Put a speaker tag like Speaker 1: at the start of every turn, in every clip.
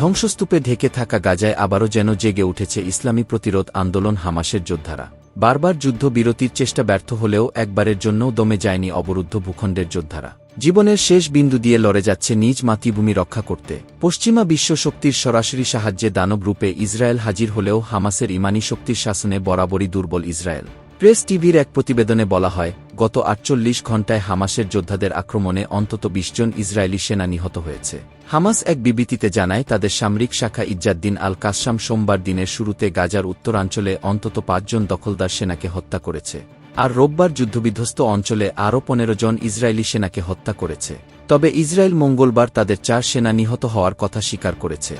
Speaker 1: ধ্বংসস্তূপে ঢেকে থাকা গাজায় আবারও যেন জেগে উঠেছে ইসলামী প্রতিরোধ আন্দোলন হামাসের যোদ্ধারা। বারবার যুদ্ধবিরতির চেষ্টা ব্যর্থ হলেও একবারের জন্যও দমে যায়নি অবরুদ্ধ ভূখণ্ডের যোদ্ধারা। জীবনের শেষ বিন্দু দিয়ে লড়ে যাচ্ছে নিজ মাতৃভূমি রক্ষা করতে। পশ্চিমা বিশ্ব শক্তির সরাসরি সাহায্যে দানব রূপে ইসরায়েল হাজির হলেও হামাসের ইমানি শক্তির শাসনে বরাবরই দুর্বল ইসরায়েল। প্রেস টিভির এক প্রতিবেদনে বলা হয়, গত আটচল্লিশ ঘণ্টায় হামাসের যোদ্ধাদের আক্রমণে অন্তত বিশ জন ইসরায়েলি সেনা নিহত হয়েছে। হামাস এক বিবৃতিতে জানায়, তাদের সামরিক শাখা ইজ্জাদ্দিন আল কাসসাম সোমবার দিনের শুরুতে গাজার উত্তরাঞ্চলে অন্তত পাঁচজন দখলদার সেনাকে হত্যা করেছে। আর রোববার যুদ্ধবিধ্বস্ত অঞ্চলে আরও পনেরো জন ইসরায়েলি সেনাকে হত্যা করেছে। তবে ইসরায়েল মঙ্গলবার তাদের চার সেনা নিহত হওয়ার কথা স্বীকার করেছে।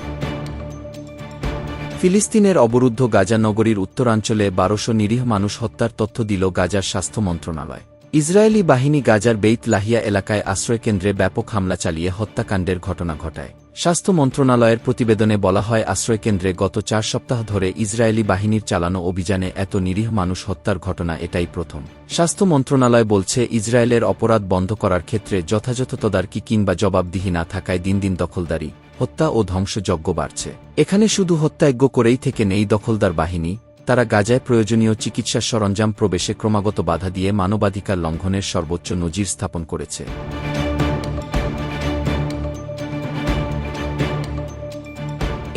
Speaker 1: ফিলিস্তিনের অবরুদ্ধ গাজা নগরীর উত্তরাঞ্চলে বারোশো নিরীহ মানুষ হত্যার তথ্য দিল গাজার স্বাস্থ্য মন্ত্রণালয়। ইসরায়েলি বাহিনী গাজার বেইত লাহিয়া এলাকায় আশ্রয়কেন্দ্রে ব্যাপক হামলা চালিয়ে হত্যাকাণ্ডের ঘটনা ঘটায়। স্বাস্থ্য মন্ত্রণালয়ের প্রতিবেদনে বলা হয়, আশ্রয়কেন্দ্রে গত চার সপ্তাহ ধরে ইসরায়েলি বাহিনীর চালানো অভিযানে এত নিরীহ মানুষ হত্যার ঘটনা এটাই প্রথম। স্বাস্থ্য মন্ত্রণালয় বলছে, ইসরায়েলের অপরাধ বন্ধ করার ক্ষেত্রে যথাযথ তদারকি কিংবা জবাবদিহি না থাকায় দিন দিন দখলদারি হত্যা ও ধ্বংসযজ্ঞ বাড়ছে। এখানে শুধু হত্যাযজ্ঞ করেই থেকে নেই দখলদার বাহিনী, তারা গাজায় প্রয়োজনীয় চিকিৎসা সরঞ্জাম প্রবেশে ক্রমাগত বাধা দিয়ে মানবাধিকার লঙ্ঘনের সর্বোচ্চ নজির স্থাপন করেছে।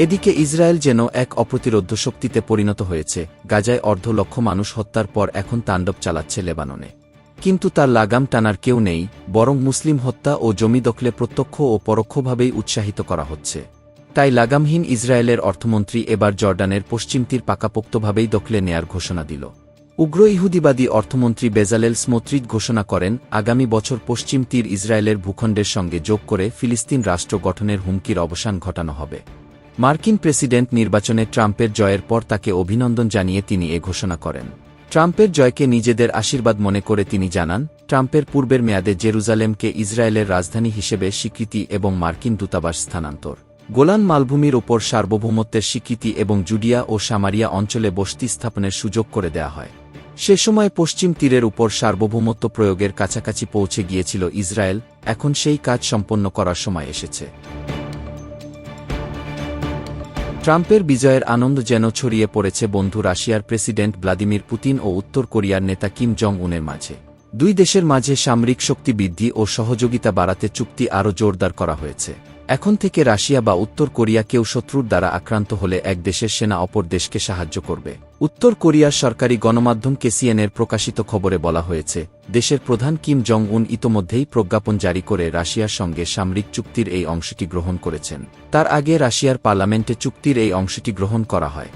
Speaker 1: এদিকে ইসরায়েল যেন এক অপ্রতিরোধ্য শক্তিতে পরিণত হয়েছে, গাজায় অর্ধ লক্ষ মানুষ হত্যার পর এখন তাণ্ডব চালাচ্ছে লেবাননে। কিন্তু তার লাগাম টানার কেউ নেই, বরং মুসলিম হত্যা ও জমি দখলে প্রত্যক্ষ ও পরোক্ষভাবেই উৎসাহিত করা হচ্ছে। তাই লাগামহীন ইসরায়েলের অর্থমন্ত্রী এবার জর্ডানের পশ্চিম তীর পাকাপোক্তভাবেই দখলে নেয়ার ঘোষণা দিল। উগ্র ইহুদিবাদী অর্থমন্ত্রী বেজালেল স্মোত্রিট ঘোষণা করেন, আগামী বছর পশ্চিম তীর ইসরায়েলের ভূখণ্ডের সঙ্গে যোগ করে ফিলিস্তিন রাষ্ট্র গঠনের হুমকির অবসান ঘটানো হবে। মার্কিন প্রেসিডেন্ট নির্বাচনে ট্রাম্পের জয়ের পর তাকে অভিনন্দন জানিয়ে তিনি এ ঘোষণা করেন। ট্রাম্পের জয়কে নিজেদের আশীর্বাদ মনে করে তিনি জানান, ট্রাম্পের পূর্বের মেয়াদে জেরুজালেমকে ইসরায়েলের রাজধানী হিসেবে স্বীকৃতি এবং মার্কিন দূতাবাস স্থানান্তর। গোলান মালভূমির ওপর সার্বভৌমত্বের স্বীকৃতি এবং জুডিয়া ও সামারিয়া অঞ্চলে বসতি স্থাপনের সুযোগ করে দেয়া হয়। সে সময় পশ্চিম তীরের উপর সার্বভৌমত্ব প্রয়োগের কাছাকাছি পৌঁছে গিয়েছিল ইসরায়েল, এখন সেই কাজ সম্পন্ন করার সময় এসেছে। ট্রাম্পের বিজয়ের আনন্দ যেন ছড়িয়ে পড়েছে বন্ধু রাশিয়ার প্রেসিডেন্ট ভ্লাদিমির পুতিন ও উত্তর কোরিয়ার নেতা কিম জং উনের মাঝে। দুই দেশের মাঝে সামরিক শক্তি বৃদ্ধি ও সহযোগিতা বাড়াতে চুক্তি আরও জোরদার করা হয়েছে। এখন থেকে রাশিয়া বা উত্তর কোরিয়া কেউ শত্রুর দ্বারা আক্রান্ত হলে এক দেশের সেনা অপর দেশকে সাহায্য করবে। উত্তর কোরিয়ার সরকারি গণমাধ্যম কেসিএনের প্রকাশিত খবরে বলা হয়েছে, দেশের প্রধান কিম জং উন ইতোমধ্যেই প্রজ্ঞাপন জারি করে রাশিয়ার সঙ্গে সামরিক চুক্তির এই অংশটি গ্রহণ করেছেন। তার আগে রাশিয়ার পার্লামেন্টে চুক্তির এই অংশটি গ্রহণ করা হয়।